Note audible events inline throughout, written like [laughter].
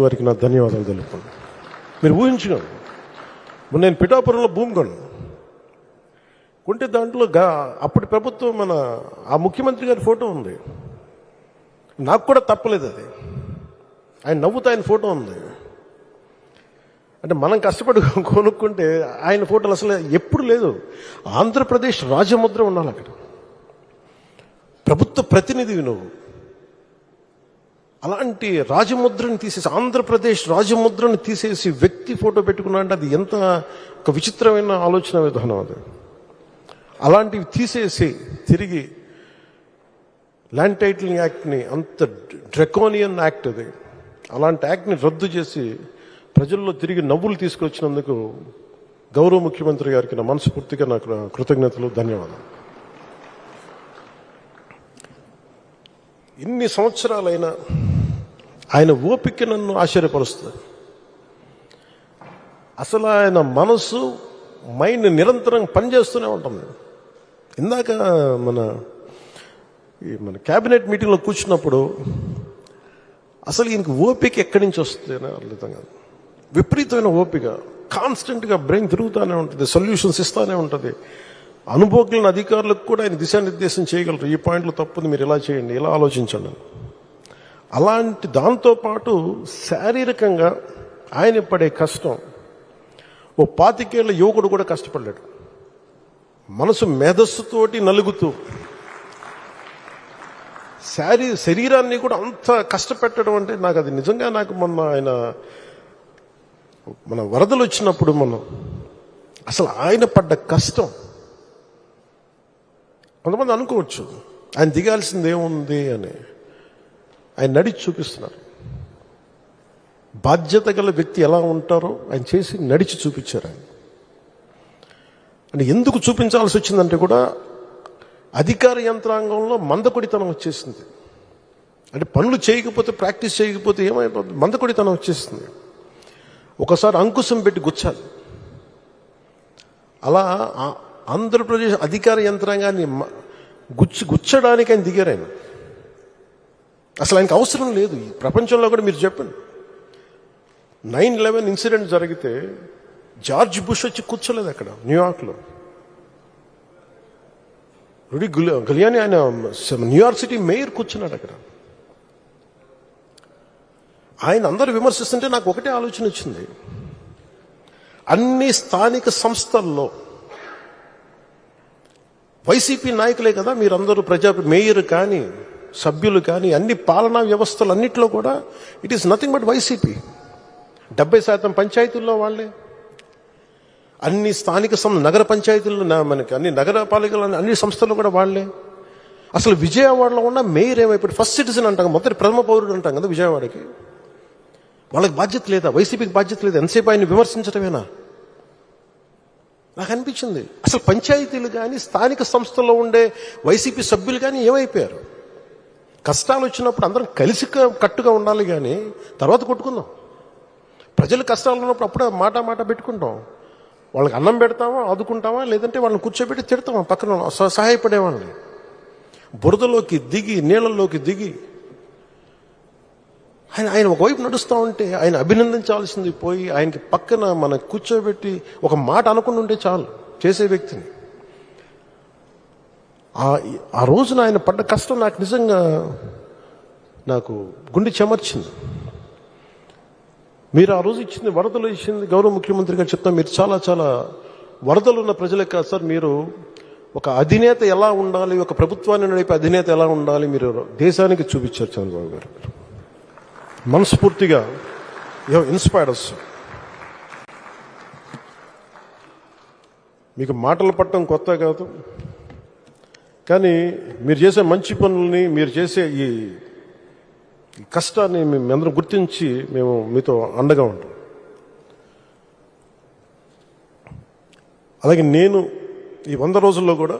వారికి నా ధన్యవాదాలు తెలుపుకోండి మీరు ఊహించుకోండి మొన్న నేను పిఠాపురంలో భూమి కొన్నాను. కొంటే దాంట్లో గా అప్పటి ప్రభుత్వం మన ఆ ముఖ్యమంత్రి గారి ఫోటో ఉంది. నాకు కూడా తప్పలేదు అది. ఆయన నవ్వుతా ఆయన ఫోటో ఉంది. అంటే మనం కష్టపడి [laughs] కొనుక్కుంటే ఆయన ఫోటోలు అసలు ఎప్పుడు లేదు. ఆంధ్రప్రదేశ్ రాజముద్ర ఉండాలి అక్కడ. ప్రభుత్వ ప్రతినిధివి నువ్వు. అలాంటి రాజముద్రని తీసేసి ఆంధ్రప్రదేశ్ రాజముద్రను తీసేసి వ్యక్తి ఫోటో పెట్టుకున్నా అంటే అది ఎంత ఒక విచిత్రమైన ఆలోచన విధానం అది. అలాంటివి తీసేసి తిరిగి ల్యాండ్ టైటిలింగ్ యాక్ట్ని అంత డ్రెకోనియన్ యాక్ట్ అది. అలాంటి యాక్ట్ని రద్దు చేసి ప్రజల్లో తిరిగి నవ్వులు తీసుకొచ్చినందుకు గౌరవ ముఖ్యమంత్రి గారికి నా మనస్ఫూర్తిగా నాకు కృతజ్ఞతలు ధన్యవాదాలు. ఇన్ని సంవత్సరాలైనా ఆయన ఓపిక నన్ను ఆశ్చర్యపరుస్తుంది. అసలు ఆయన మనసు మైండ్ నిరంతరం పనిచేస్తూనే ఉంటుంది. ఇందాక మన ఈ మన క్యాబినెట్ మీటింగ్లో కూర్చున్నప్పుడు అసలు ఈయనకి ఓపిక ఎక్కడి నుంచి వస్తుంది అర్థం కాదు. విపరీతమైన ఓపిక. కాన్స్టెంట్గా బ్రెయిన్ తిరుగుతూనే ఉంటుంది సొల్యూషన్స్ ఇస్తూనే ఉంటుంది. అనుభవజ్ఞులైన అధికారులకు కూడా ఆయన దిశానిర్దేశం చేయగలరు. ఈ పాయింట్లు తప్పుంది మీరు ఇలా చేయండి ఇలా ఆలోచించండి అలాంటి దాంతోపాటు శారీరకంగా ఆయన పడే కష్టం. ఓ పాతికేళ్ళ యువకుడు కూడా కష్టపడ్డాడు. మనసు మేధస్సుతోటి నలుగుతూ. శారీ శరీరాన్ని కూడా అంత కష్టపెట్టడం అంటే నాకు అది నిజంగా నాకు మొన్న ఆయన మన వరదలు వచ్చినప్పుడు మనం అసలు ఆయన పడ్డ కష్టం. కొంతమంది అనుకోవచ్చు ఆయన దిగాల్సింది ఏముంది అని. ఆయన నడిచి చూపిస్తున్నారు. బాధ్యత గల వ్యక్తి ఎలా ఉంటారో ఆయన చేసి నడిచి చూపించారు ఆయన. అంటే ఎందుకు చూపించాల్సి వచ్చిందంటే కూడా అధికార యంత్రాంగంలో మందకొడితనం వచ్చేసింది. అంటే పనులు చేయకపోతే ప్రాక్టీస్ చేయకపోతే ఏమైపోతుంది మందకొడితనం వచ్చేసింది. ఒకసారి అంకుశం పెట్టి గుచ్చాలి. అలా ఆ- ఆంధ్రప్రదేశ్ అధికార యంత్రాంగాన్ని గుచ్చి గుచ్చడానికి ఆయన దిగారు ఆయన. అసలు ఆయనకు అవసరం లేదు. ఈ ప్రపంచంలో కూడా మీరు చెప్పండి. నైన్ లెవెన్ ఇన్సిడెంట్ జరిగితే జార్జ్ బుష్ వచ్చి కూర్చోలేదు అక్కడ న్యూయార్క్లో రుడి గులి- గలియాని ఆయన న్యూయార్క్ సిటీ మేయర్ కూర్చున్నాడు అక్కడ. ఆయన అందరూ విమర్శిస్తుంటే నాకు ఒకటే ఆలోచన వచ్చింది. అన్ని స్థానిక సంస్థల్లో వైసీపీ నాయకులే కదా మీరందరూ ప్రజా మేయర్ కానీ సభ్యులు కానీ అన్ని పాలనా వ్యవస్థలు అన్నిట్లో కూడా it is nothing but YCP డెబ్బై శాతం పంచాయతీల్లో వాళ్ళే. అన్ని స్థానిక సం నగర పంచాయతీల్లో మనకి అన్ని నగరపాలికలు అన్ని సంస్థలు కూడా వాళ్ళే. అసలు విజయవాడలో ఉన్న మేయర్ ఏమైపోయి ఫస్ట్ సిటిజన్ అంటాం మొదటి ప్రథమ పౌరుడు అంటాం కదా విజయవాడకి. వాళ్ళకి బాధ్యత లేదా? వైసీపీకి బాధ్యత లేదా? ఎంతసేపు ఆయన విమర్శించడమేనా నాకు అనిపించింది. అసలు పంచాయతీలు కానీ స్థానిక సంస్థల్లో ఉండే వైసీపీ సభ్యులు కానీ ఏమైపోయారు? కష్టాలు వచ్చినప్పుడు అందరం కలిసి కట్టుగా ఉండాలి కానీ తర్వాత కొట్టుకుందాం. ప్రజలు కష్టాలు ఉన్నప్పుడు అప్పుడే మాట మాట పెట్టుకుంటాం. వాళ్ళకి అన్నం పెడతామా ఆదుకుంటామా లేదంటే వాళ్ళని కూర్చోబెట్టి తిడతామా పక్కన సహాయపడే వాళ్ళని. బురదలోకి దిగి నీళ్ళల్లోకి దిగి ఆయన ఆయన ఒకవైపు నడుస్తూ ఉంటే ఆయన అభినందించాల్సింది పోయి ఆయనకి పక్కన మన కూర్చోబెట్టి ఒక మాట అనుకుని ఉంటే చాలు చేసే వ్యక్తిని. ఆ ఆ రోజున ఆయన పడ్డ కష్టం నాకు నిజంగా నాకు గుండె చెమర్చింది. మీరు ఆ రోజు ఇచ్చింది వరదలు ఇచ్చింది గౌరవ ముఖ్యమంత్రి గారు చెప్తాం మీరు చాలా చాలా వరదలు ఉన్న ప్రజలే కాదు సార్. మీరు ఒక అధినేత ఎలా ఉండాలి ఒక ప్రభుత్వాన్ని నడిపే అధినేత ఎలా ఉండాలి మీరు దేశానికి చూపించారు చంద్రబాబు గారు. మనస్ఫూర్తిగా యూ ఇన్స్పైర్డ్ అస్ మీకు మాటలు పట్టడం కొత్త కాదు. కానీ మీరు చేసే మంచి పనుల్ని మీరు చేసే ఈ కష్టాన్ని మేము అందరం గుర్తించి మేము మీతో అండగా ఉంటాం. అలాగే నేను ఈ వంద రోజుల్లో కూడా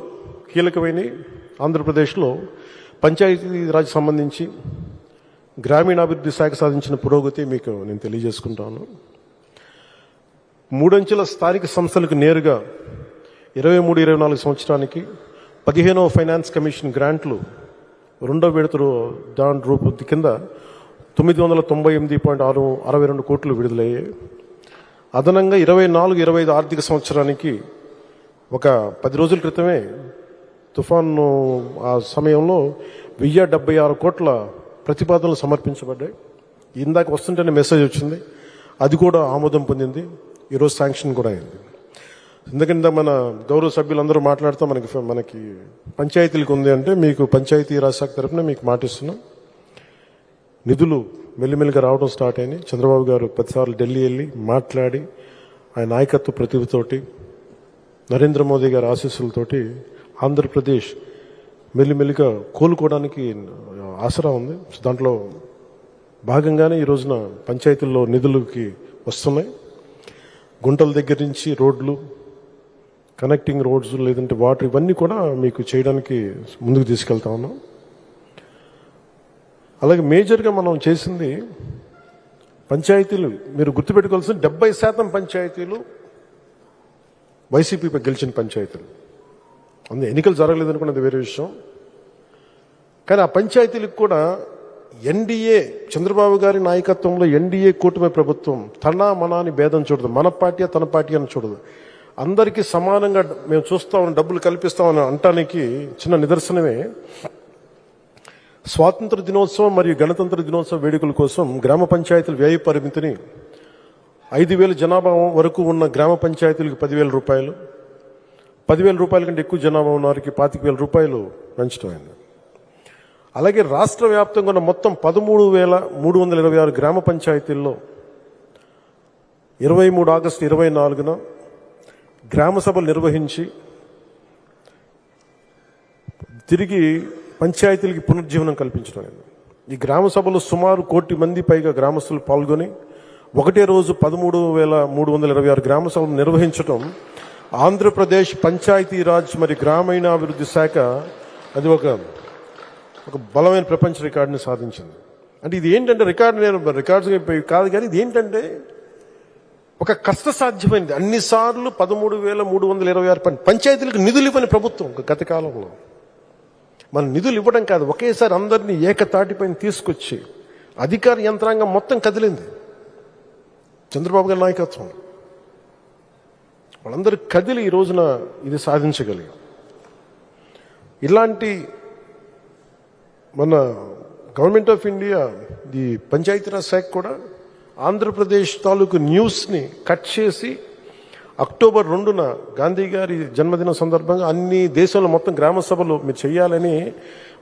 కీలకమైన ఆంధ్రప్రదేశ్లో పంచాయతీరాజ్ సంబంధించి గ్రామీణాభివృద్ధి శాఖ సాధించిన పురోగతి మీకు నేను తెలియజేసుకుంటాను. మూడంచెల స్థానిక సంస్థలకు నేరుగా ఇరవై మూడు ఇరవై నాలుగు సంవత్సరానికి పదిహేనవ ఫైనాన్స్ కమిషన్ గ్రాంట్లు రెండో విడత దాని రూపు కింద తొమ్మిది వందల తొంభై ఎనిమిది పాయింట్ ఆరు అరవై రెండు కోట్లు విడుదలయ్యాయి. అదనంగా ఇరవై నాలుగు ఇరవై ఐదు ఆర్థిక సంవత్సరానికి ఒక పది రోజుల క్రితమే తుఫాను ఆ సమయంలో వెయ్యి డెబ్బై ఆరు కోట్ల ప్రతిపాదనలు సమర్పించబడ్డాయి. ఇందాక వస్తుంటేనే మెసేజ్ వచ్చింది. అది కూడా ఆమోదం పొందింది. ఈరోజు శాంక్షన్ కూడా అయింది. ఎందుకంటే మన గౌరవ సభ్యులందరూ మాట్లాడుతూ మనకి మనకి పంచాయతీలకు ఉంది అంటే మీకు పంచాయతీ రాజ్ శాఖ తరఫున మీకు మాటిస్తున్నాం. నిధులు మెల్లిమెల్లిగా రావడం స్టార్ట్ అయినాయి. చంద్రబాబు గారు పదిసార్లు ఢిల్లీ వెళ్ళి మాట్లాడి ఆయన నాయకత్వ ప్రతిభతోటి నరేంద్ర మోదీ గారి ఆశీస్సులతోటి ఆంధ్రప్రదేశ్ మెల్లిమెల్లిగా కోలుకోవడానికి ఆసరా ఉంది. సో దాంట్లో భాగంగానే ఈ రోజున పంచాయతీల్లో నిధులకి వస్తున్నాయి. గుంటల దగ్గర నుంచి రోడ్లు కనెక్టింగ్ రోడ్స్ లేదంటే వాటర్ ఇవన్నీ కూడా మీకు చేయడానికి ముందుకు తీసుకెళ్తా ఉన్నాం. అలాగే మేజర్గా మనం చేసింది పంచాయతీలు. మీరు గుర్తుపెట్టుకోవాల్సిన డెబ్బై శాతం పంచాయతీలు వైసీపీ గెలిచిన పంచాయతీలు. అందు ఎన్నికలు జరగలేదు అనుకున్నది వేరే విషయం. కానీ ఆ పంచాయతీలకు కూడా ఎన్డీఏ చంద్రబాబు గారి నాయకత్వంలో ఎన్డీఏ కూటమి ప్రభుత్వం తన మన అని భేదం చూడదు. మన పార్టీ తన పార్టీ అని చూడదు. అందరికీ సమానంగా మేము చూస్తామని డబ్బులు కల్పిస్తామని అంటానికి చిన్న నిదర్శనమే. స్వాతంత్ర దినోత్సవం మరియు గణతంత్ర దినోత్సవ వేడుకల కోసం గ్రామ పంచాయతీల వ్యయ పరిమితిని ఐదు వేల జనాభా వరకు ఉన్న గ్రామ పంచాయతీలకు పదివేల రూపాయలు పదివేల రూపాయల కంటే ఎక్కువ జనాభా ఉన్న వారికి పాతిక వేల రూపాయలు పెంచడం అయింది. అలాగే రాష్ట్ర వ్యాప్తంగా ఉన్న మొత్తం పదమూడు వేల మూడు వందల ఇరవై ఆరు గ్రామ పంచాయతీల్లో ఇరవై మూడు ఆగస్టు ఇరవై నాలుగున గ్రామ సభలు నిర్వహించి తిరిగి పంచాయతీలకి పునర్జీవనం కల్పించడం ఈ గ్రామ సభలో సుమారు కోటి మంది పైగా గ్రామస్తులు పాల్గొని ఒకటే రోజు పదమూడు వేల మూడు వందల ఇరవై ఆరు గ్రామ సభలు నిర్వహించడం ఆంధ్రప్రదేశ్ పంచాయతీరాజ్ మరి గ్రామీణాభివృద్ధి శాఖ అది ఒక ఒక బలమైన ప్రపంచ రికార్డుని సాధించింది. అంటే ఇది ఏంటంటే రికార్డు నేను రికార్డ్స్ కాదు కానీ ఇది ఏంటంటే ఒక కష్ట కష్టసాధ్యమైనది అన్నిసార్లు పదమూడు వేల మూడు వందల ఇరవై ఆరు పని పంచాయతీలకు నిధులు ఇవ్వని ప్రభుత్వం గత కాలంలో. మన నిధులు ఇవ్వడం కాదు ఒకేసారి అందరినీ ఏకతాటిపైన తీసుకొచ్చి అధికార యంత్రాంగం మొత్తం కదిలింది. చంద్రబాబు గారి నాయకత్వం. వాళ్ళందరూ కదిలి ఈ రోజున ఇది సాధించగలిగాం. ఇలాంటి మన గవర్నమెంట్ ఆఫ్ ఇండియా ఈ పంచాయతీరాజ్ శాఖ కూడా ఆంధ్రప్రదేశ్ తాలూకు న్యూస్ని కట్ చేసి అక్టోబర్ రెండున గాంధీ గారి జన్మదిన సందర్భంగా అన్ని దేశంలో మొత్తం గ్రామ సభలు మీరు చేయాలని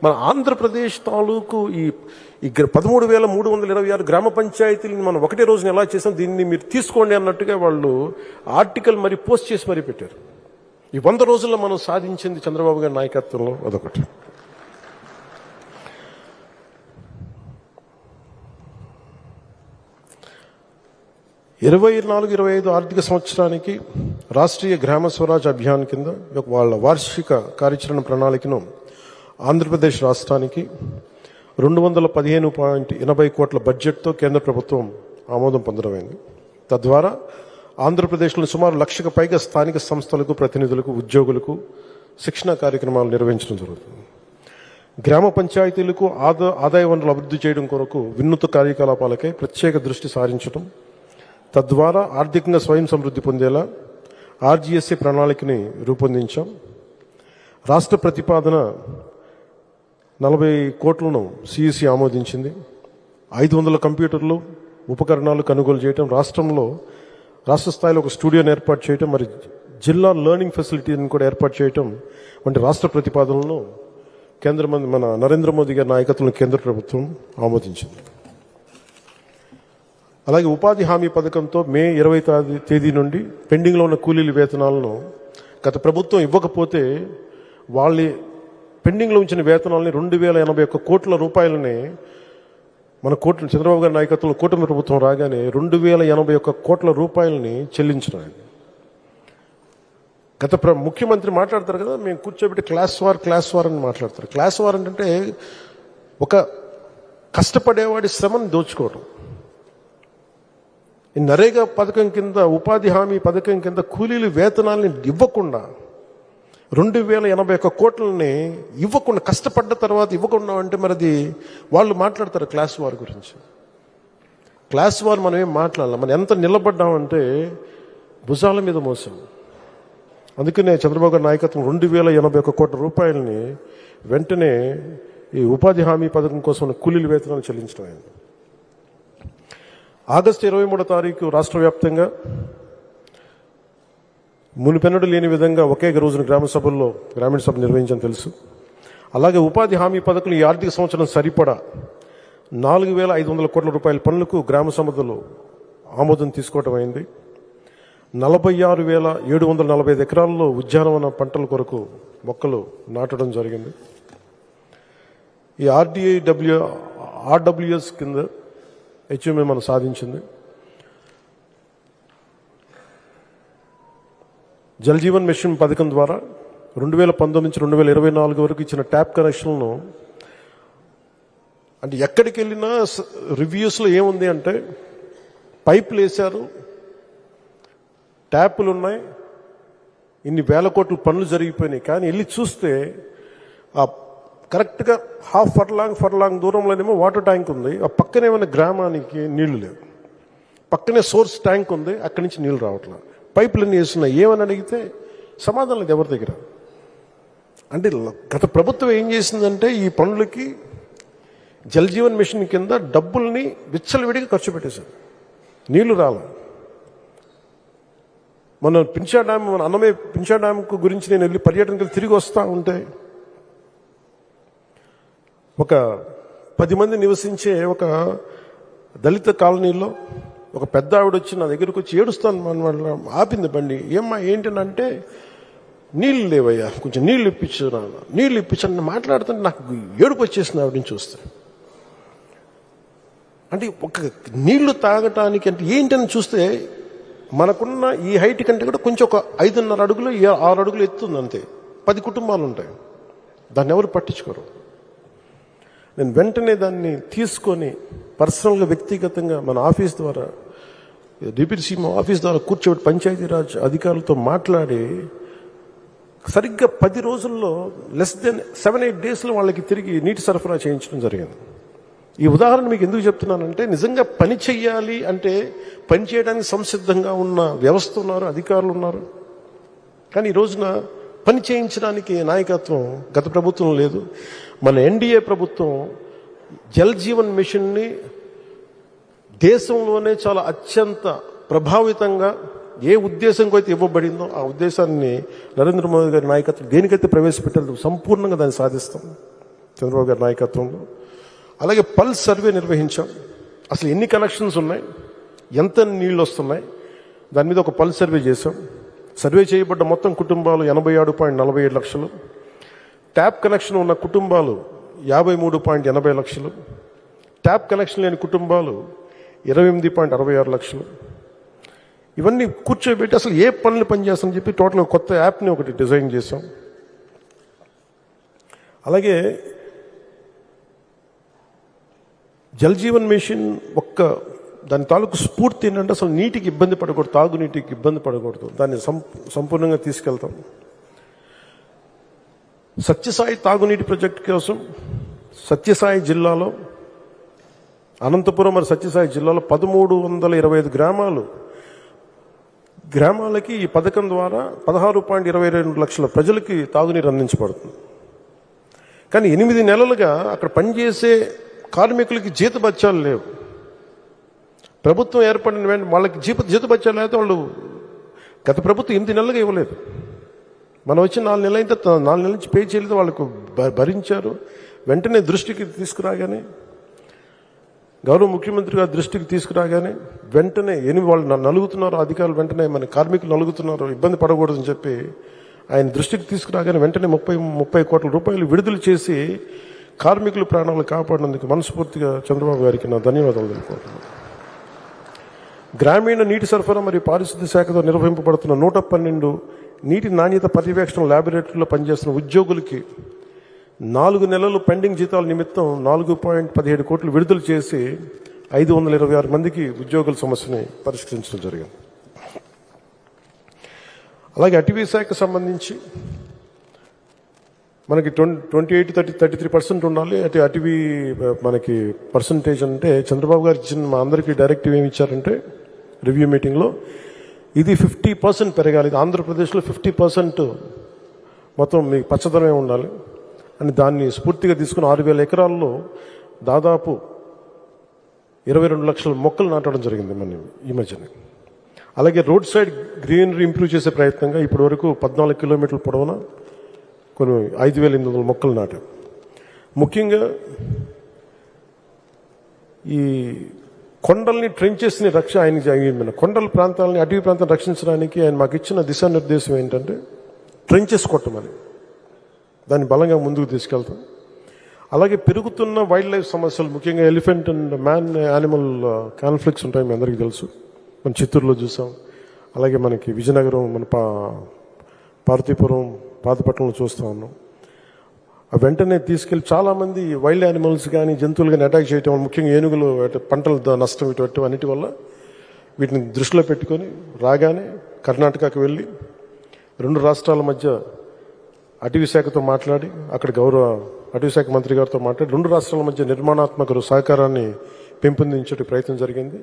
మన ఆంధ్రప్రదేశ్ తాలూకు ఈ ఈ పదమూడు వేల మూడు వందల ఇరవై ఆరు గ్రామ పంచాయతీలను మనం ఒకటే రోజున ఎలా చేసాం దీన్ని మీరు తీసుకోండి అన్నట్టుగా వాళ్ళు ఆర్టికల్ మరి పోస్ట్ చేసి మరీ పెట్టారు. ఈ వంద రోజుల్లో మనం సాధించింది చంద్రబాబు గారి నాయకత్వంలో అదొకటి. ఇరవై నాలుగు ఇరవై ఐదు ఆర్థిక సంవత్సరానికి రాష్ట్రీయ గ్రామ స్వరాజ్ అభియాన్ కింద వాళ్ళ వార్షిక కార్యాచరణ ప్రణాళికను ఆంధ్రప్రదేశ్ రాష్ట్రానికి రెండు వందల పదిహేను పాయింట్ ఎనభై కోట్ల బడ్జెట్తో కేంద్ర ప్రభుత్వం ఆమోదం పొందడమైంది. తద్వారా ఆంధ్రప్రదేశ్లో సుమారు లక్షకు పైగా స్థానిక సంస్థలకు ప్రతినిధులకు ఉద్యోగులకు శిక్షణ కార్యక్రమాలు నిర్వహించడం జరుగుతుంది. గ్రామ పంచాయతీలకు ఆదా ఆదాయ వనరులు అభివృద్ధి చేయడం కొరకు వినూత్న కార్యకలాపాలకై ప్రత్యేక దృష్టి సారించడం తద్వారా ఆర్థికంగా స్వయం సమృద్ధి పొందేలా ఆర్జీఎస్సీ ప్రణాళికని రూపొందించాం. రాష్ట్ర ప్రతిపాదన నలభై కోట్లను సిఇసి ఆమోదించింది. ఐదు వందల కంప్యూటర్లు ఉపకరణాలు కొనుగోలు చేయటం రాష్ట్రంలో రాష్ట్ర స్థాయిలో ఒక స్టూడియోని ఏర్పాటు చేయటం మరి జిల్లా లెర్నింగ్ ఫెసిలిటీని కూడా ఏర్పాటు చేయటం వంటి రాష్ట్ర ప్రతిపాదనలను కేంద్ర మంది మన నరేంద్ర మోదీ గారి నాయకత్వంలో కేంద్ర ప్రభుత్వం ఆమోదించింది. అలాగే ఉపాధి హామీ పథకంతో మే ఇరవై తేదీ నుండి పెండింగ్లో ఉన్న కూలీల వేతనాలను గత ప్రభుత్వం ఇవ్వకపోతే వాళ్ళ పెండింగ్లో ఉంచిన వేతనాలని రెండు వేల ఎనభై ఒక్క కోట్ల రూపాయలని మన కోట్ల చంద్రబాబు గారి నాయకత్వంలో కూటమి ప్రభుత్వం రాగానే రెండు వేల ఎనభై ఒక్క కోట్ల రూపాయలని చెల్లించడం గత ప్ర ముఖ్యమంత్రి మాట్లాడతారు కదా మేము కూర్చోబెట్టి క్లాస్ వార్ క్లాస్ వార్ అని మాట్లాడతారు. క్లాస్ వార్ అంటే ఒక కష్టపడేవాడి శ్రమను దోచుకోవడం నరేగా పథకం కింద ఉపాధి హామీ పథకం కింద కూలీలు వేతనాలని ఇవ్వకుండా రెండు వేల ఎనభై ఒక్క కోట్లని ఇవ్వకుండా కష్టపడ్డ తర్వాత ఇవ్వకుండా అంటే మరి అది వాళ్ళు మాట్లాడతారు క్లాస్ వారి గురించి. క్లాస్ వారు మనం ఏం మాట్లాడాలి? మనం ఎంత నిలబడ్డామంటే భుజాల మీద మోసం. అందుకనే చంద్రబాబు గారి నాయకత్వం రెండు వేల ఎనభై ఒక్క కోట్ల రూపాయలని వెంటనే ఈ ఉపాధి హామీ పథకం కోసం కూలీల వేతనాలు చెల్లించడం అయింది. ఆగస్టు ఇరవై మూడో తారీఖు రాష్ట్ర వ్యాప్తంగా మునిపెన్నడు లేని విధంగా ఒకే రోజున గ్రామ సభల్లో గ్రామీణ సభ నిర్వహించని తెలుసు. అలాగే ఉపాధి హామీ పథకం ఈ ఆర్థిక సంవత్సరం సరిపడా నాలుగు వేల ఐదు వందల కోట్ల రూపాయల పనులకు గ్రామ సభలో ఆమోదం తీసుకోవటం అయింది. నలభై ఆరు వేల ఏడు వందల నలభై ఐదు ఎకరాల్లో ఉద్యానవన పంటల కొరకు మొక్కలు నాటడం జరిగింది. ఈ ఆర్డీఐ డబ్ల్యూ ఆర్డబ్ల్యూఎస్ కింద హెచ్ఎంఏ మనం సాధించింది. జలజీవన్ మిషన్ పథకం ద్వారా రెండు వేల పంతొమ్మిది నుంచి రెండు వేల ఇరవై నాలుగు వరకు ఇచ్చిన ట్యాప్ కనెక్షన్లను అంటే ఎక్కడికి వెళ్ళినా రివ్యూస్లో ఏముంది అంటే పైపులు వేశారు ట్యాపులు ఉన్నాయి ఇన్ని వేల కోట్ల పనులు జరిగిపోయినాయి. కానీ వెళ్ళి చూస్తే ఆ కరెక్ట్గా half furlong furlong దూరంలోనేమో వాటర్ ట్యాంక్ ఉంది. ఆ పక్కనే ఉన్న గ్రామానికి నీళ్ళు లేవు. పక్కనే సోర్స్ ట్యాంక్ ఉంది అక్కడి నుంచి నీళ్ళు రావట్లేదు పైపులన్నీ వేస్తున్నాయి. ఏమని అడిగితే సమాధానం లేదు ఎవరి దగ్గర? అంటే గత ప్రభుత్వం ఏం చేసిందంటే ఈ పనులకి జలజీవన్ మిషన్ కింద డబ్బుల్ని విచ్చలవిడిగా ఖర్చు పెట్టేశారు. నీళ్ళు రాల. మన పింఛా డ్యామ్ మన అన్నమే పింఛా డ్యామ్ గురించి నేను వెళ్ళి పర్యటనకి తిరిగి వస్తూ ఉంటే ఒక పది మంది నివసించే ఒక దళిత కాలనీలో ఒక పెద్ద ఆవిడ వచ్చి నా దగ్గరకు వచ్చి ఏడుస్తాను మన ఆపింది బండి. ఏమ్మా ఏంటనంటే నీళ్ళు లేవయ్యా కొంచెం నీళ్ళు ఇప్పించు నాన్న నీళ్ళు ఇప్పించని మాట్లాడుతుంటే నాకు ఏడుపు వచ్చేసింది ఆవిడని చూస్తే. అంటే ఒక నీళ్ళు తాగటానికి అంటే ఏంటని చూస్తే మనకున్న ఈ హైట్ కంటే కూడా కొంచెం ఒక ఐదున్నర అడుగులు ఆరు అడుగులు ఎత్తుంది అంతే. పది కుటుంబాలు ఉంటాయి. దాన్ని ఎవరు పట్టించుకోరు. నేను వెంటనే దాన్ని తీసుకొని పర్సనల్గా వ్యక్తిగతంగా మన ఆఫీస్ ద్వారా డిప్యూటీ సీఎం ఆఫీస్ ద్వారా కూర్చోబెట్టి పంచాయతీరాజ్ అధికారులతో మాట్లాడి సరిగ్గా పది రోజుల్లో లెస్ దెన్ సెవెన్ ఎయిట్ డేస్లో వాళ్ళకి తిరిగి నీటి సరఫరా చేయించడం జరిగింది. ఈ ఉదాహరణ మీకు ఎందుకు చెప్తున్నానంటే నిజంగా పని చెయ్యాలి అంటే పని చేయడానికి సంసిద్ధంగా ఉన్న వ్యవస్థ ఉన్నారు అధికారులు ఉన్నారు. కానీ ఈ రోజున పని చేయించడానికి నాయకత్వం గత ప్రభుత్వం లేదు. మన ఎన్డీఏ ప్రభుత్వం జల్ జీవన్ మిషన్ని దేశంలోనే చాలా అత్యంత ప్రభావితంగా ఏ ఉద్దేశంతో అయితే ఇవ్వబడిందో ఆ ఉద్దేశాన్ని నరేంద్ర మోదీ గారి నాయకత్వం దేనికైతే ప్రవేశపెట్టారు సంపూర్ణంగా దాన్ని సాధిస్తాం. చంద్రబాబు గారి నాయకత్వంలో. అలాగే పల్స్ సర్వే నిర్వహించాం. అసలు ఎన్ని కనెక్షన్స్ ఉన్నాయి? ఎంత నీళ్ళు వస్తున్నాయి? దాని మీద ఒక పల్స్ సర్వే చేశాం. సర్వే చేయబడ్డ మొత్తం కుటుంబాలు ఎనభై ఆరు పాయింట్ నలభై ఏడు లక్షలు. ట్యాప్ కనెక్షన్ ఉన్న కుటుంబాలు యాభై మూడు పాయింట్ ఎనభై లక్షలు. ట్యాప్ కనెక్షన్ లేని కుటుంబాలు ఇరవై ఎనిమిది పాయింట్ అరవై ఆరు లక్షలు. ఇవన్నీ కూర్చోబెట్టి అసలు ఏ పనులు పనిచేస్తామని చెప్పి టోటల్ కొత్త యాప్ని ఒకటి డిజైన్ చేసాం అలాగే జల్ జీవన్ మిషన్ ఒక్క దాని తాలూకు స్ఫూర్తి ఏంటంటే అసలు నీటికి ఇబ్బంది పడకూడదు తాగునీటికి ఇబ్బంది పడకూడదు. దాన్ని సం సంపూర్ణంగా తీసుకెళ్తాం. సత్యసాయి తాగునీటి ప్రాజెక్టు కోసం సత్యసాయి జిల్లాలో అనంతపురం మరి సత్యసాయి జిల్లాలో పదమూడు వందల ఇరవై ఐదు గ్రామాలు. గ్రామాలకి ఈ పథకం ద్వారా పదహారు పాయింట్ ఇరవై రెండు లక్షల ప్రజలకి తాగునీరు అందించబడుతుంది. కానీ ఎనిమిది నెలలుగా అక్కడ పనిచేసే కార్మికులకి జీతబత్యాలు లేవు. ప్రభుత్వం ఏర్పడిన వెంటనే వాళ్ళకి జీత జీతబత్యాలు అయితే వాళ్ళు గత ప్రభుత్వం ఎనిమిది నెలలుగా ఇవ్వలేదు. మనం వచ్చి నాలుగు నెలల అయితే నాలుగు నెలల నుంచి పే చేయలేదు వాళ్ళకు భ- భరించారు. వెంటనే దృష్టికి తీసుకురాగానే గౌరవ ముఖ్యమంత్రి గారి దృష్టికి తీసుకురాగానే వెంటనే ఎనిమిది వాళ్ళు నలుగుతున్నారు అధికారులు వెంటనే మన కార్మికులు నలుగుతున్నారు ఇబ్బంది పడకూడదని చెప్పి ఆయన దృష్టికి తీసుకురాగానే వెంటనే ముప్పై ముప్పై కోట్ల రూపాయలు విడుదల చేసి కార్మికుల ప్రాణాలు కాపాడినందుకు మనస్ఫూర్తిగా చంద్రబాబు గారికి నా ధన్యవాదాలు తెలుపుకుంటున్నాను. గ్రామీణ నీటి సరఫరా మరియు పారిశుద్ధ్య శాఖతో నిర్వహింపబడుతున్న నూట పన్నెండు నీటి నాణ్యత పర్యవేక్షణ ల్యాబొరేటరీలో పనిచేస్తున్న ఉద్యోగులకి నాలుగు నెలలు పెండింగ్ జీతాల నిమిత్తం నాలుగు పాయింట్ పదిహేడు కోట్లు విడుదల చేసి ఐదు వందల ఇరవై ఆరు మందికి ఉద్యోగుల సమస్యని పరిష్కరించడం జరిగింది. అలాగే అటవీ శాఖకు సంబంధించి మనకి twenty twenty eight thirty thirty three percent ఉండాలి. అటు అటవీ మనకి పర్సంటేజ్ అంటే చంద్రబాబు గారు ఇచ్చిన మా అందరికీ డైరెక్టివ్ ఏమి ఇచ్చారంటే రివ్యూ మీటింగ్లో ఇది ఫిఫ్టీ పర్సెంట్ పెరగాలి. ఇది ఆంధ్రప్రదేశ్లో ఫిఫ్టీ పర్సెంట్ మొత్తం మీ పచ్చదనమే ఉండాలి. అని దాన్ని స్ఫూర్తిగా తీసుకుని ఆరు వేల ఎకరాల్లో దాదాపు ఇరవై రెండు లక్షల మొక్కలు నాటడం జరిగింది మన ఈ మధ్యన. అలాగే రోడ్ సైడ్ గ్రీనరీ ఇంప్రూవ్ చేసే ప్రయత్నంగా ఇప్పటి వరకు పద్నాలుగు కిలోమీటర్ల పొడవున కొన్ని ఐదు వేల ఎనిమిది వందల మొక్కలు నాటాం. ముఖ్యంగా ఈ కొండల్ని ట్రెంచెస్ని రక్ష ఆయన జరిగింది కొండల ప్రాంతాలని అటవీ ప్రాంతాన్ని రక్షించడానికి ఆయన మాకు ఇచ్చిన దిశానిర్దేశం ఏంటంటే ట్రెంచెస్ కొట్టమని. దాన్ని బలంగా ముందుకు తీసుకెళ్తాం. అలాగే పెరుగుతున్న వైల్డ్ లైఫ్ సమస్యలు ముఖ్యంగా elephant and man animal conflicts ఉంటాయి మీ అందరికీ తెలుసు. మనం చిత్తూరులో చూసాం. అలాగే మనకి విజయనగరం మన పా పార్వతీపురం పాతపట్నంలో చూస్తూ ఉన్నాం. వెంటనే తీసుకెళ్ళి చాలామంది వైల్డ్ యానిమల్స్ కానీ జంతువులు కానీ అటాక్ చేయటం వల్ల, ముఖ్యంగా ఏనుగులు పంటల నష్టం ఇటు అన్నిటి వల్ల వీటిని దృష్టిలో పెట్టుకొని రాగానే కర్ణాటకకు వెళ్ళి రెండు రాష్ట్రాల మధ్య అటవీ శాఖతో మాట్లాడి అక్కడ గౌరవ అటవీ శాఖ మంత్రి గారితో మాట్లాడి రెండు రాష్ట్రాల మధ్య నిర్మాణాత్మక సహకారాన్ని పెంపొందించే ప్రయత్నం జరిగింది.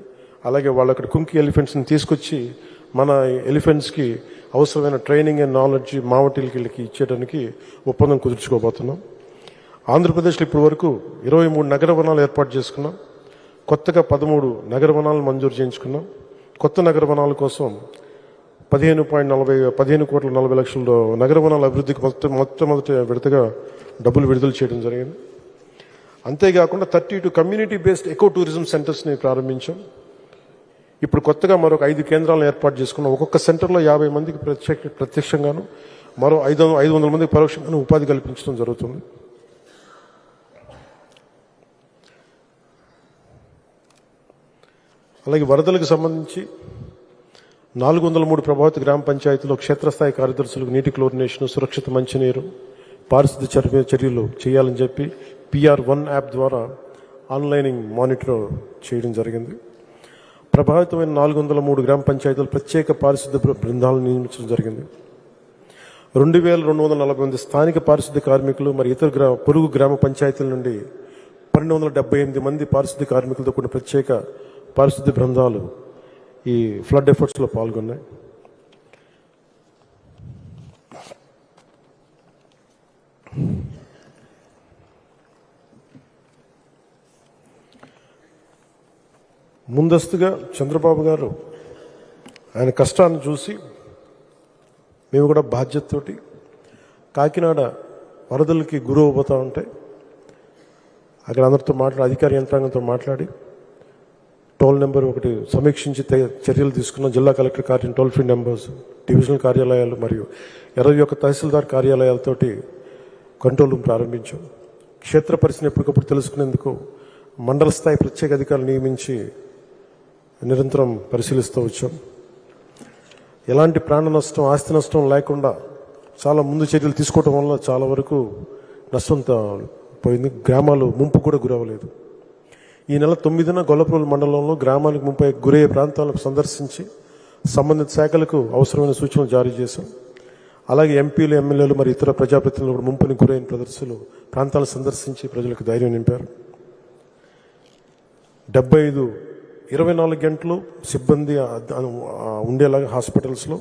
అలాగే వాళ్ళు అక్కడ కుంకి ఎలిఫెంట్స్ని తీసుకొచ్చి మన ఎలిఫెంట్స్కి అవసరమైన ట్రైనింగ్ అండ్ నాలెడ్జ్ మావటిలకి ఇచ్చేయడానికి ఒప్పందం కుదుర్చుకోబోతున్నాం. ఆంధ్రప్రదేశ్లో ఇప్పటి వరకు ఇరవై మూడు నగర వనాలు ఏర్పాటు చేసుకున్నాం. కొత్తగా పదమూడు నగర వనాలు మంజూరు చేయించుకున్నాం. కొత్త నగర వనాల కోసం పదిహేను పాయింట్ నలభై పదిహేను కోట్ల నలభై లక్షల నగర వనాల అభివృద్ధికి మొత్తం మొట్టమొదటి విడతగా డబ్బులు విడుదల చేయడం జరిగింది. అంతేకాకుండా thirty two community based ecotourism సెంటర్స్ని ప్రారంభించాం. ఇప్పుడు కొత్తగా మరొక ఐదు కేంద్రాలను ఏర్పాటు చేసుకున్నాం ఒక్కొక్క సెంటర్లో యాభై మందికి ప్రత్యక్ష ప్రత్యక్షంగాను మరో ఐదు ఐదు వందల మందికి పరోక్షంగాను ఉపాధి కల్పించడం జరుగుతుంది. అలాగే వరదలకు సంబంధించి నాలుగు వందల మూడు ప్రభావిత గ్రామ పంచాయతీలో క్షేత్రస్థాయి కార్యదర్శులకు నీటి క్లోరినేషన్ సురక్షిత మంచినీరు పారిశుద్ధ చర్య చర్యలు చేయాలని చెప్పి పిఆర్ వన్ యాప్ ద్వారా ఆన్లైనింగ్ మానిటర్ చేయడం జరిగింది. ప్రభావితమైన నాలుగు వందల మూడు గ్రామ పంచాయతీలు ప్రత్యేక పారిశుద్ధ బృందాలను నియమించడం జరిగింది. రెండు వేల రెండు వందల నలభై మంది స్థానిక పారిశుద్ధ కార్మికులు మరి ఇతర గ్రామ పొరుగు గ్రామ పంచాయతీల నుండి పన్నెండు వందల డెబ్బై ఎనిమిది మంది పారిశుద్ధ కార్మికులతో కూడిన ప్రత్యేక పారిశుద్ధ బృందాలు ఈ ఫ్లడ్ ఎఫర్ట్స్లో పాల్గొన్నాయి. ముందస్తుగా చంద్రబాబు గారు ఆయన కష్టాన్ని చూసి మేము కూడా బాధ్యతతోటి కాకినాడ వరదలకి గురవబోతూ ఉంటే అక్కడ అందరితో మాట్లాడి అధికార యంత్రాంగంతో మాట్లాడి టోల్ నెంబర్ ఒకటి సమీక్షించి చర్యలు తీసుకున్న. జిల్లా కలెక్టర్ కార్యం టోల్ ఫ్రీ నెంబర్స్ డివిజనల్ కార్యాలయాలు మరియు ఇరవై ఒక్క తహసీల్దార్ కార్యాలయాలతోటి కంట్రోల్ రూమ్ ప్రారంభించాం. క్షేత్ర పరిస్థితిని ఎప్పటికప్పుడు తెలుసుకునేందుకు మండల స్థాయి ప్రత్యేక అధికారులు నియమించి నిరంతరం పరిశీలిస్తూ వచ్చాం. ఎలాంటి ప్రాణ నష్టం ఆస్తి నష్టం లేకుండా చాలా ముందు చర్యలు తీసుకోవడం వల్ల చాలా వరకు నష్టం పోయింది. గ్రామాలు ముంపు కూడా గురవలేదు ఈ నెల తొమ్మిదిన గొల్లపూర్ మండలంలో గ్రామానికి ముంపై గురయ్యే ప్రాంతాలను సందర్శించి సంబంధిత శాఖలకు అవసరమైన సూచనలు జారీ చేశాం. అలాగే ఎంపీలు ఎమ్మెల్యేలు మరియు ఇతర ప్రజాప్రతినిధులు కూడా ముంపుని గురైన ప్రదర్శనలు ప్రాంతాలను సందర్శించి ప్రజలకు ధైర్యం నింపారు. డెబ్బై ఐదు ఇరవై నాలుగు గంటలు సిబ్బంది ఉండేలాగా హాస్పిటల్స్లో.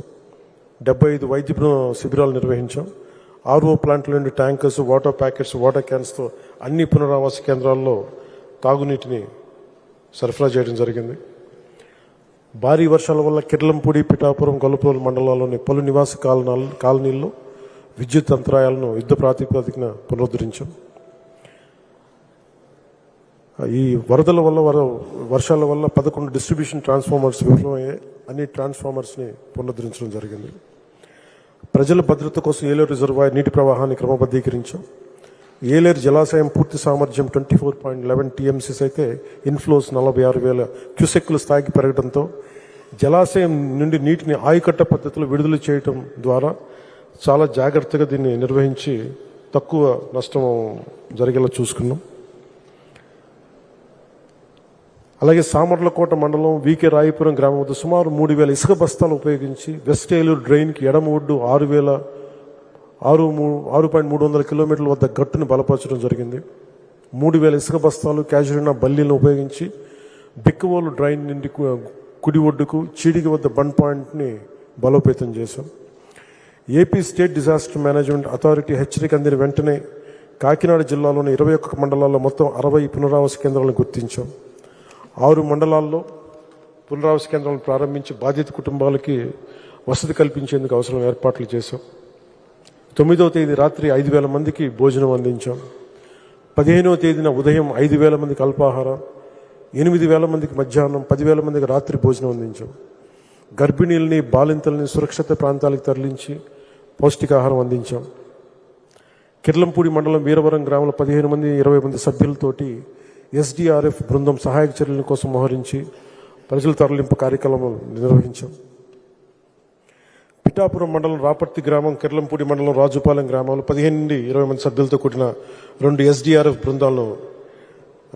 డెబ్బై ఐదు వైద్య శిబిరాలు నిర్వహించాం. ఆర్ఓ ప్లాంట్ల నుండి ట్యాంకర్స్ వాటర్ ప్యాకెట్స్ వాటర్ క్యాన్స్తో అన్ని పునరావాస కేంద్రాల్లో తాగునీటిని సరఫరా చేయడం జరిగింది. భారీ వర్షాల వల్ల కిర్లంపూడి పిఠాపురం గొల్లపూర్ మండలాల్లోని పలు నివాస కాలనాలు కాలనీల్లో విద్యుత్ అంతరాయాలను యుద్ధ ప్రాతిపదికన పునరుద్ధరించాం. ఈ వరదల వల్ల వర వర్షాల వల్ల పదకొండు డిస్ట్రిబ్యూషన్ ట్రాన్స్ఫార్మర్స్ విఫలమయ్యాయి అన్ని ట్రాన్స్ఫార్మర్స్ని పునరుద్ధరించడం జరిగింది. ప్రజల భద్రత కోసం ఏలేరు రిజర్వాయర్ నీటి ప్రవాహాన్ని క్రమబద్ధీకరించాం. ఏలేరు జలాశయం పూర్తి సామర్థ్యం twenty four point eleven TMCs అయితే ఇన్ఫ్లోస్ నలభై ఆరు వేల క్యూసెక్కుల స్థాయికి పెరగడంతో జలాశయం నుండి నీటిని ఆయుకట్ట పద్ధతిలో విడుదల చేయటం ద్వారా చాలా జాగ్రత్తగా దీన్ని నిర్వహించి తక్కువ నష్టం జరిగేలా చూసుకున్నాం. అలాగే సామర్లకోట మండలం వికే రాయపురం గ్రామం వద్ద సుమారు మూడు వేల ఇసుక బస్తాలు ఉపయోగించి వెస్ట్ ఏలూరు డ్రైన్కి ఎడమ ఒడ్డు ఆరు వేల ఆరు ఆరు పాయింట్ మూడు వందల కిలోమీటర్ల వద్ద గట్టును బలపరచడం జరిగింది. మూడు వేల ఇసుక బస్తాలు క్యాజురినా బల్లీలను ఉపయోగించి బిక్కవోలు డ్రైన్ నుండి కుడి ఒడ్డుకు చీడికి వద్ద బన్ పాయింట్ని బలోపేతం చేశాం. AP state disaster management authority హెచ్చరిక అందిన వెంటనే కాకినాడ జిల్లాలోని ఇరవై ఒక్క మండలాల్లో మొత్తం అరవై పునరావాస కేంద్రాలను గుర్తించాం. ఆరు మండలాల్లో పునరావాస కేంద్రాలను ప్రారంభించి బాధిత కుటుంబాలకి వసతి కల్పించేందుకు అవసరం ఏర్పాట్లు చేశాం. తొమ్మిదవ తేదీ రాత్రి ఐదు వేల మందికి భోజనం అందించాం. పదిహేనవ తేదీన ఉదయం ఐదు వేల మందికి అల్పాహారం ఎనిమిది వేల మందికి మధ్యాహ్నం పదివేల మందికి రాత్రి భోజనం అందించాం. గర్భిణీల్ని బాలింతల్ని సురక్షిత ప్రాంతాలకు తరలించి పౌష్టికాహారం అందించాం. కిర్లంపూడి మండలం వీరవరం గ్రామంలో పదిహేను మంది ఇరవై మంది సభ్యులతోటి ఎస్డిఆర్ఎఫ్ బృందం సహాయక చర్యల కోసం మోహరించి ప్రజల తరలింపు కార్యక్రమం నిర్వహించాం. పిఠాపురం మండలం రాపర్తి గ్రామం కిర్లంపూడి మండలం రాజుపాలెం గ్రామాలు పదిహేను నుండి ఇరవై మంది సభ్యులతో కూడిన రెండు ఎస్డిఆర్ఎఫ్ బృందాలను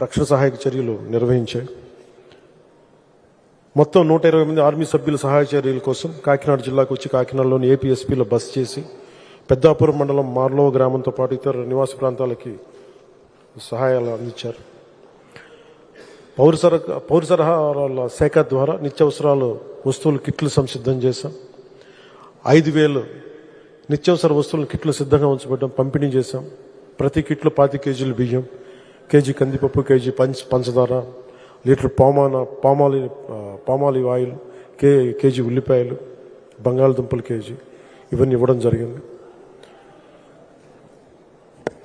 రక్షణ సహాయక చర్యలు నిర్వహించాయి. మొత్తం నూట ఇరవై మంది ఆర్మీ సభ్యుల సహాయ చర్యల కోసం కాకినాడ జిల్లాకు వచ్చి కాకినాడలోని ఏపీఎస్పీలో బస్ చేసి పెద్దాపురం మండలం మార్లో గ్రామంతో పాటు ఇతర నివాస ప్రాంతాలకి సహాయాలు అందించారు. పౌర సర పౌర సరఫరాల శాఖ ద్వారా నిత్యావసరాలు వస్తువులు కిట్లు సంసిద్ధం చేశాం. ఐదు వేలు నిత్యావసర వస్తువులను కిట్లు సిద్ధంగా ఉంచబడ్డం పంపిణీ చేశాం. ప్రతి కిట్లో పాతి కేజీలు బియ్యం కేజీ కందిపప్పు కేజీ పంచ పంచదార లీటర్ పామాన పామాలి ఆ, పామాలివ్ ఆయిల్ కే కేజీ ఉల్లిపాయలు బంగాళదుంపలు కేజీ ఇవన్నీ ఇవ్వడం జరిగింది.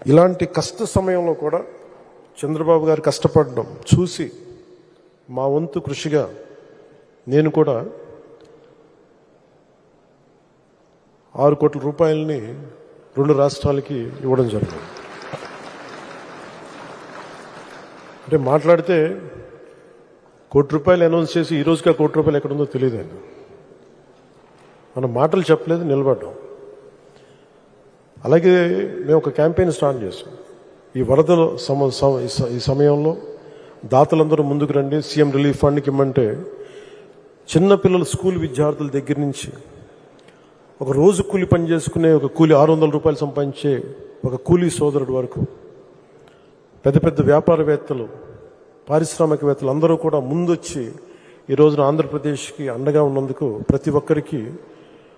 ఇలాంటి కష్ట సమయంలో కూడా చంద్రబాబు గారు కష్టపడడం చూసి మా వంతు కృషిగా నేను కూడా ఆరు కోట్ల రూపాయలని రెండు రాష్ట్రాలకి ఇవ్వడం జరిగింది. అంటే మాట్లాడితే కోటి రూపాయలు అనౌన్స్ చేసి ఈ రోజుకి ఆ కోటి రూపాయలు ఎక్కడుందో తెలియదు ఆయన మనం మాటలు చెప్పలేదు నిలబడ్డాం. అలాగే మేము ఒక క్యాంపెయిన్ స్టార్ట్ చేసాం. ఈ వరదల సమ ఈ సమయంలో దాతలందరూ ముందుకు రండి. సీఎం రిలీఫ్ ఫండ్కి ఇమ్మంటే చిన్నపిల్లల స్కూల్ విద్యార్థుల దగ్గర నుంచి ఒక రోజు కూలి పని చేసుకునే ఒక కూలి ఆరు వందల రూపాయలు సంపాదించే ఒక కూలీ సోదరుడు వరకు పెద్ద పెద్ద వ్యాపారవేత్తలు పారిశ్రామికవేత్తలు అందరూ కూడా ముందొచ్చి ఈ రోజున ఆంధ్రప్రదేశ్కి అండగా ఉన్నందుకు ప్రతి ఒక్కరికి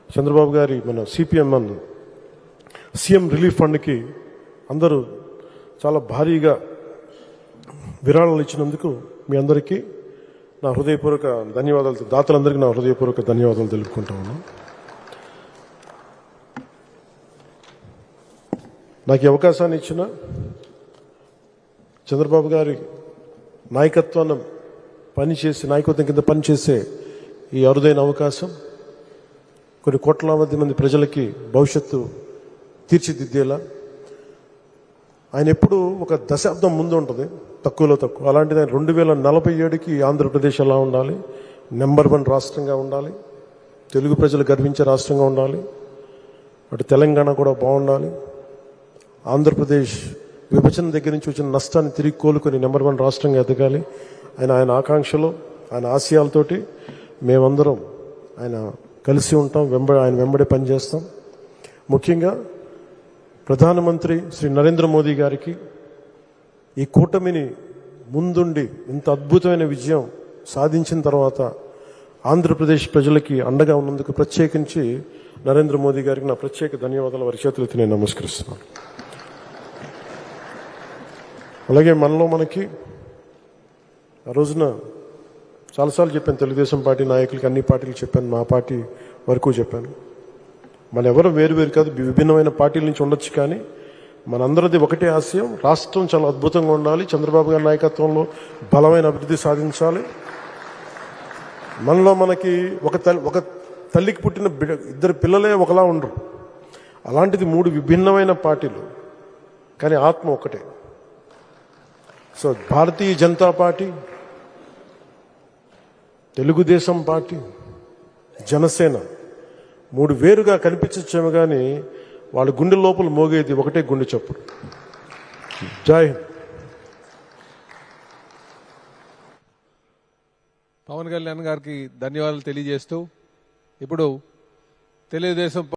చంద్రబాబు గారి మన సిపిఎం అందు సీఎం రిలీఫ్ ఫండ్కి అందరూ చాలా భారీగా విరాళాలు ఇచ్చినందుకు మీ అందరికీ నా హృదయపూర్వక ధన్యవాదాలు దాతలందరికీ నా హృదయపూర్వక ధన్యవాదాలు తెలుపుకుంటా ఉన్నాను. నాకు ఈ అవకాశాన్ని ఇచ్చిన చంద్రబాబు గారి నాయకత్వాన్ని పనిచేసి నాయకత్వం కింద పనిచేసే ఈ అరుదైన అవకాశం కొన్ని కోట్ల మంది మంది ప్రజలకి భవిష్యత్తు తీర్చిదిద్దేలా ఆయన ఎప్పుడు ఒక దశాబ్దం ముందు ఉంటుంది తక్కువలో తక్కువ. అలాంటిది ఆయన రెండు వేల నలభై ఏడుకి ఆంధ్రప్రదేశ్ ఎలా ఉండాలి నెంబర్ వన్ రాష్ట్రంగా ఉండాలి తెలుగు ప్రజలు గర్వించే రాష్ట్రంగా ఉండాలి అటు తెలంగాణ కూడా బాగుండాలి ఆంధ్రప్రదేశ్ విభజన దగ్గర నుంచి వచ్చిన నష్టాన్ని తిరిగి కోలుకొని నెంబర్ వన్ రాష్ట్రంగా ఎదగాలి. ఆయన ఆయన ఆకాంక్షలు ఆయన ఆశయాలతోటి మేమందరం ఆయన కలిసి ఉంటాం వెంబడి ఆయన వెంబడే పనిచేస్తాం. ముఖ్యంగా ప్రధానమంత్రి శ్రీ నరేంద్ర మోదీ గారికి ఈ కూటమిని ముందుండి ఇంత అద్భుతమైన విజయం సాధించిన తర్వాత ఆంధ్రప్రదేశ్ ప్రజలకి అండగా ఉన్నందుకు ప్రత్యేకించి నరేంద్ర మోదీ గారికి నా ప్రత్యేక ధన్యవాదాలు. వారి చేతులైతే నేను నమస్కరిస్తున్నాను. అలాగే మనలో మనకి ఆ రోజున చాలాసార్లు చెప్పాను తెలుగుదేశం పార్టీ నాయకులకి అన్ని పార్టీలు చెప్పాను మా పార్టీ వరకు చెప్పాను. మన ఎవరు వేరు వేరు కాదు విభిన్నమైన పార్టీల నుంచి ఉండొచ్చు కానీ మనందరిది ఒకటే ఆశయం రాష్ట్రం చాలా అద్భుతంగా ఉండాలి చంద్రబాబు గారి నాయకత్వంలో బలమైన అభివృద్ధి సాధించాలి. మనలో మనకి ఒక తల్లి ఒక తల్లికి పుట్టిన బిడ్డ ఇద్దరు పిల్లలే ఒకలా ఉండరు. అలాంటిది మూడు విభిన్నమైన పార్టీలు కానీ ఆత్మ ఒకటే. So Bharatiya Janata Party Telugu Desam party Janasena మూడు వేరుగా కనిపించచ్చేమో కానీ వాళ్ళ గుండె లోపల మోగేది ఒకటే గుండె చప్పుడు. జై హింద్. పవన్ కళ్యాణ్ గారికి ధన్యవాదాలు తెలియజేస్తూ ఇప్పుడు తెలుగుదేశం